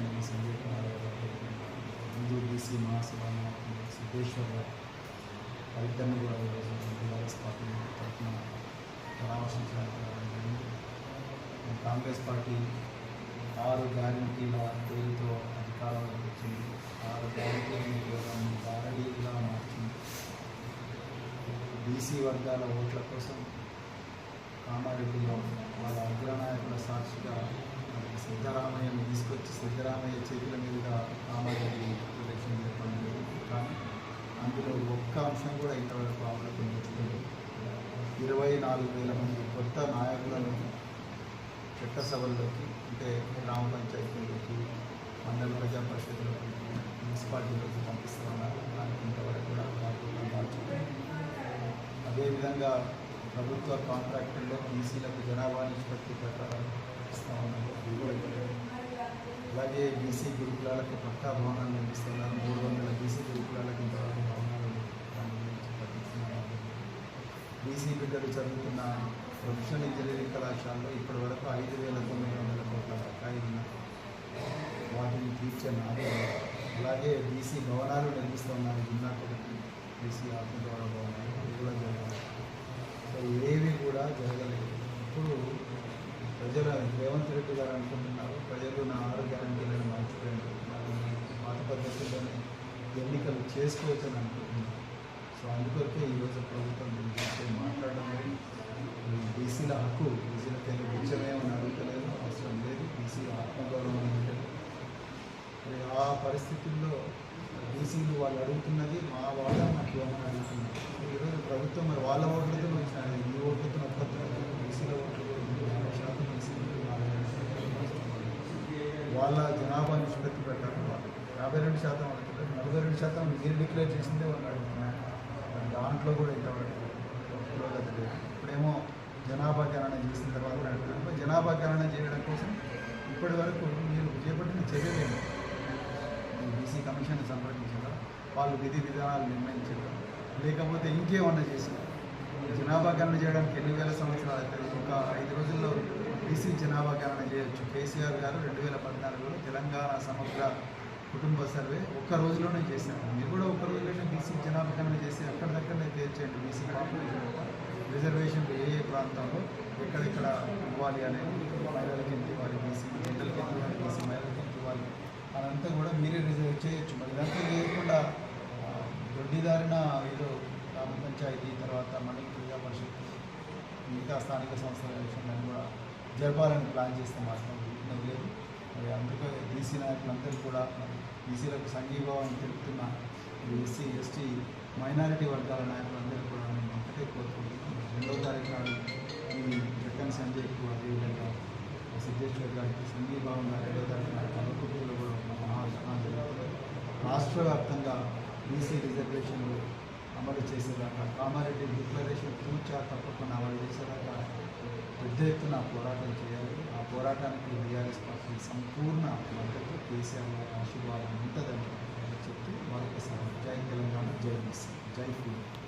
అలాగే సంజయ్ కుమార్ హిందూ బీసీ మహాసభ సిద్ధేశ్వర్ గారు వారిద్దరిని కూడా ఈరోజు టీఆర్ఎస్ పార్టీ తరఫున పరామర్శించడానికి రావడం జరిగింది కాంగ్రెస్ పార్టీ ఆరు గ్యారంటీల పేరుతో అధికారంలోకి వచ్చింది ఆరు గ్యారంటీలను కేవలం గ్యారంటీగా మార్చింది బీసీ వర్గాల ఓట్ల కోసం కామారెడ్డిలో వాళ్ళ సిద్ధరామయ్య చేతుల మీదుగా కామారెడ్డి ఎలక్షన్ జరపడం కానీ అందులో ఒక్క అంశం కూడా ఇంతవరకు అమలుకు నోచుకోలేదు ఇరవై నాలుగు వేల మంది కొత్త నాయకులను చట్టసభల్లోకి అంటే గ్రామ పంచాయతీలోకి మండల ప్రజా పరిషత్లోకి మున్సిపాలిటీలోకి పంపిస్తున్నారు దానికి ఇంతవరకు కూడా కాకుండా అదేవిధంగా ప్రభుత్వ కాంట్రాక్టుల్లో బీసీలకు జనాభా నిష్పత్తి ప్రకారం ఇస్తా ఉన్నారు అలాగే బీసీ గురుకులాలకు పక్కా భవనాలు నిర్మిస్తున్నారు మూడు వందల బీసీ గురుకులాలకు ఇంతవరకు భవనాలు దాని గురించి బీసీ బిడ్డలు చదువుతున్న ప్రొఫెషనల్ ఇంజనీరింగ్ కళాశాలలో ఇప్పటి వరకు ఐదు వేల తొమ్మిది వందల కోట్ల రకాయి ఉన్నాయి వాటిని తీర్చే నాదే అలాగే బీసీ భవనాలు నిర్మిస్తున్నారు. జిల్లా బీసీ ఆత్మగౌరవ భవనాలు కూడా జరగాలి సో ఏవి కూడా జరగలేదు. ఇప్పుడు ప్రజలు రేవంత్ రెడ్డి గారు అనుకుంటున్నారు ప్రజలు నా ఆరు గ్యారంటీలను మార్చిపోయారు పాత పద్ధతిలోనే ఎన్నికలు చేసుకోవచ్చని అనుకుంటున్నారు. సో అందుకొరకే ఈరోజు ప్రభుత్వం దీని గురించి మాట్లాడడం లేదు. ఈ బీసీల హక్కు బీసీలకు వెళ్ళి బిచ్చమేమని అడుగుతలేదు. అవసరం లేదు. బీసీ ఆత్మగౌరవం ఉంటుంది ఆ పరిస్థితుల్లో బీసీలు వాళ్ళు అడుగుతున్నది మా వాళ్ళ మాకు ఇవ్వమని అడుగుతున్నారు ఈరోజు ప్రభుత్వం మరి వాళ్ళ ఓట్లతో వచ్చినారు ఈ ఓట్లతో ఒక్కతో బీసీల ఓట్లు కూడా ఉంది. యాభై శాతం బీసీలు వాళ్ళ జనాభా నిష్పత్తి ప్రకారం వాళ్ళు. యాభై రెండు శాతం అడుగుతారు నలభై రెండు శాతం మీరు డిక్లేర్ చేసిందే వాళ్ళు అడుగుతున్నారు దాంట్లో కూడా ఇంతవరకు పురోగతి లేదు. ఇప్పుడేమో జనాభా గణన చేసిన తర్వాత అడుగుతున్నారు జనాభా గణన చేయడం కోసం ఇప్పటి వరకు మీరు చేపట్టిన చర్యలేము బీసీ కమిషన్ సంప్రదించారా వాళ్ళు విధి విధానాలు నిర్ణయించారు లేకపోతే ఇంకేమన్నా చేశారు జనాభా గణన చేయడానికి ఎన్ని వేల సంవత్సరాలు అవుతుంది? ఒక ఐదు రోజుల్లో బీసీ జనాభా గణన చేయొచ్చు. కేసీఆర్ గారు రెండు వేల పద్నాలుగులో తెలంగాణ సమగ్ర కుటుంబ సర్వే ఒక్క రోజులోనే చేశాను మీరు కూడా ఒక్క రోజులోనే బీసీ జనాభా గణన చేసి అక్కడిదక్కడనే తేల్చేయండి. బీసీ పాపులేషన్ రిజర్వేషన్లు ఏ ఏ ప్రాంతంలో ఎక్కడెక్కడ ఇవ్వాలి అనేది మహిళలకి ఎంత ఇవ్వాలి. బీసీ బిడ్డలకి ఎంత ఇవ్వాలి. బీసీ మహిళలకి ఎంత ఇవ్వాలి. అదంతా కూడా మీరే రిజర్వ్ చేయొచ్చు. మరి ఇదంతా చేయకుండా దొడ్డిదారిన ఏదో గ్రామ పంచాయతీ తర్వాత మండల ప్రజా పరిషత్ మిగతా స్థానిక సంస్థల ఎలక్షన్లను కూడా జరపాలని ప్లాన్ చేస్తే మాత్రం లేదు. మరి అందుకే బీసీ నాయకులందరూ కూడా మరి బీసీలకు సంఘీభావం తెలుపుతున్న ఎస్సీ ఎస్టీ మైనారిటీ వర్గాల నాయకులందరూ కూడా నేను ఒకటే కోరుకుంటున్నాను. రెండో తారీఖు నాడు ఈ జగన్ సంజయ్కు అదేవిధంగా సిద్ధేశ్వర్ గారికి సంఘీభావంగా రెండో తారీఖు నాడు కలకుర్తిలో కూడా ఒక మహాధర్నా రాష్ట్ర వ్యాప్తంగా బీసీ రిజర్వేషన్లు అమలు చేసేదాకా కామారెడ్డి డిక్లరేషన్ తూచా తప్పకుండా అమలు చేసేదాకా పెద్ద ఎత్తున పోరాటం చేయాలి. ఆ పోరాటానికి బీఆర్ఎస్ పార్టీ సంపూర్ణ మద్దతు కేసీఆర్ గారి ఆశీర్వాదం ఉంటుందని చెప్తూ మరొకసారి జై తెలంగాణ జై మిస్ జై ఫీల్డ్